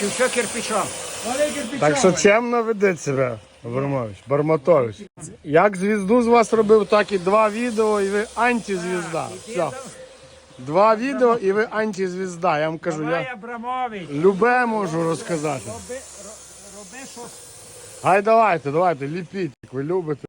Чи все кирпичом? Так що чемно ведіть себе, Абрамович, Барматович. Як звізду з вас робив, так і два відео, і ви антизвізда. Все. Два відео і ви антизвізда. Я вам кажу, Давай, я Абрамович, любе можу розказати. роби, ро- роби щось. Гай давайте, давайте, ліпіть, як ви любите.